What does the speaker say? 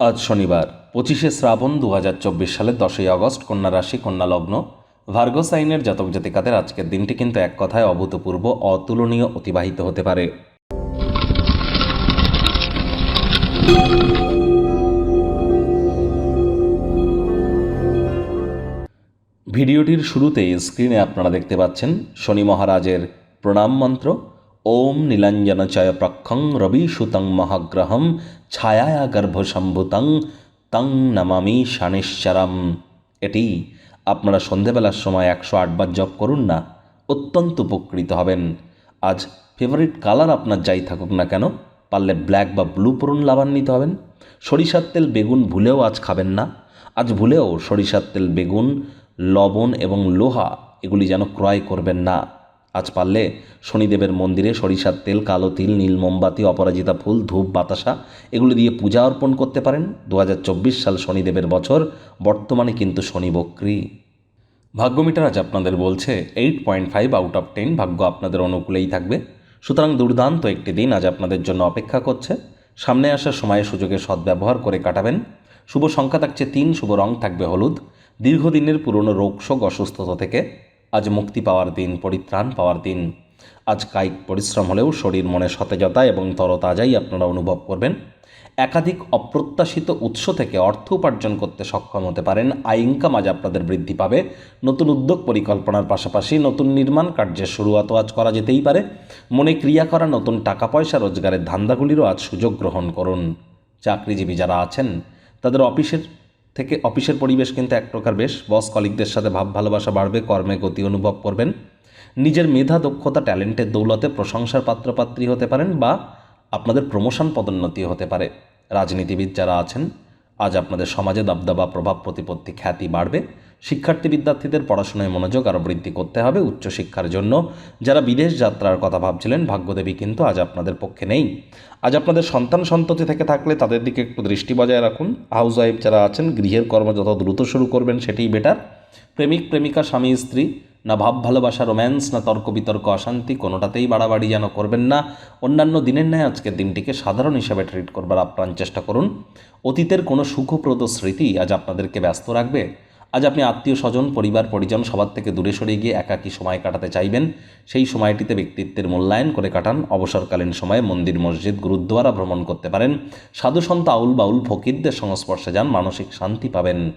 আজ শনিবার, পঁচিশে শ্রাবণ দু হাজার চব্বিশ সালের দশই আগস্ট, কন্যা রাশি, কন্যা লগ্ন। ভার্গ সাইনের জাতক জাতিকাদের আজকের দিনটি কিন্তু এক কথায় অভূতপূর্ব, অতুলনীয়, অতিবাহিত হতে পারে। ভিডিওটির শুরুতেই স্ক্রিনে আপনারা দেখতে পাচ্ছেন শনি মহারাজের প্রণাম মন্ত্র। ওম নীলাঞ্জনচয় প্রক্ষং রবি সুতং মহাগ্রহম ছায়া গর্ভসম্ভুতং তং নমামি শানেশ্বরম এটি আপনারা সন্ধেবেলার সময় একশো আটবার জপ করুন না, অত্যন্ত উপকৃত হবেন। আজ ফেভারিট কালার আপনার যাই থাকুক না কেন, পারলে ব্ল্যাক বা ব্লু পরুন লাভান্বিত হবেন। সরিষার তেল, বেগুন ভুলেও আজ খাবেন না। আজ ভুলেও সরিষার তেল, বেগুন, লবণ এবং লোহা এগুলি যেন ক্রয় করবেন না। আজ পারলে শনিদেবের মন্দিরে সরিষার তেল, কালো তিল, নীল মোমবাতি, অপরাজিতা ফুল, ধূপ, বাতাসা, এগুলো দিয়ে পূজা অর্পণ করতে পারেন। দু হাজার চব্বিশ সাল শনিদেবের বছর, বর্তমানে কিন্তু শনি বক্রী। ভাগ্যমিটার আজ আপনাদের বলছে eight point five out of ten ভাগ্য আপনাদের অনুকূলেই থাকবে। সুতরাং দুর্দান্ত একটি দিন আজ আপনাদের জন্য অপেক্ষা করছে। সামনে আসার সময়ে সুযোগে সদ্ব্যবহার করে কাটাবেন। শুভ সংখ্যা থাকছে তিন, শুভ রং থাকবে হলুদ। দীর্ঘদিনের পুরনো রোগশোক অসুস্থতা থেকে আজ মুক্তি পাওয়ার দিন, পরিত্রাণ পাওয়ার দিন। আজ কায়িক পরিশ্রম হলেও শরীর মনে সতেজতা এবং তরতাজাই আপনারা অনুভব করবেন। একাধিক অপ্রত্যাশিত উৎস থেকে অর্থ উপার্জন করতে সক্ষম হতে পারেন। আয় ইনকাম আজ আপনাদের বৃদ্ধি পাবে। নতুন উদ্যোগ পরিকল্পনার পাশাপাশি নতুন নির্মাণ কার্যের শুরুয়াতও আজ করা যেতেই পারে। মনে ক্রিয়া করা নতুন টাকা পয়সা রোজগারের ধান্দাগুলিরও আজ সুযোগ গ্রহণ করুন। চাকরিজীবী যারা আছেন, তাদের অফিসের থেকে অফিসের পরিবেশ কিন্তু এক প্রকার বেশ। বস কলিকদের সাথে ভাব ভালোবাসা বাড়বে, কর্মে গতি অনুভব করবেন। নিজের মেধা, দক্ষতা, ট্যালেন্টের দৌলতে প্রশংসার পাত্রপাত্রী হতে পারেন বা আপনাদের প্রমোশন পদোন্নতি হতে পারে। রাজনীতিবিদ যারা আছেন আজ আপনাদের সমাজে দাবদাবা প্রভাব প্রতিপত্তি খ্যাতি বাড়বে। শিক্ষার্থী বিদ্যার্থীদের পড়াশোনায় মনোযোগ আরও বৃদ্ধি করতে হবে উচ্চশিক্ষার জন্য। যারা বিদেশ যাত্রার কথা ভাবছিলেন, ভাগ্যদেবী কিন্তু আজ আপনাদের পক্ষে নেই। আজ আপনাদের সন্তান সন্ততি থেকে থাকলে তাদের দিকে একটু দৃষ্টি বজায় রাখুন। হাউস ওয়াইফ যারা আছেন, গৃহের কর্ম যত দ্রুত শুরু করবেন, সেটাই বেটার প্রেমিক, প্রেমিকা, স্বামী, স্ত্রী না ভাব, ভালোবাসা, রোম্যান্স, না তর্ক, বিতর্ক, অশান্তি, কোনোটাতেই বাড়াবাড়ি যেন করবেন না। অন্যান্য দিনের ন্যায় আজকের দিনটিকে সাধারণ হিসাবে ট্রিট করবার আপ্রাণ চেষ্টা করুন। অতীতের কোনো সুখপ্রদ স্মৃতি আজ আপনাদেরকে ব্যস্ত রাখবে। আজ আপনি আত্মীয়, স্বজন, পরিবার, পরিজন সবার থেকে দূরে সরে গিয়ে একাকী সময় কাটাতে চাইবেন। সেই সময়টিতে ব্যক্তিত্বের মূল্যায়ন করে কাটান। অবসরকালীন সময়ে মন্দির, মসজিদ, গুরুদ্বারা ভ্রমণ করতে পারেন। সাধুসন্ত আউল বাউল ফকিরদের সংস্পর্শে যান। মানসিক শান্তি পাবেন।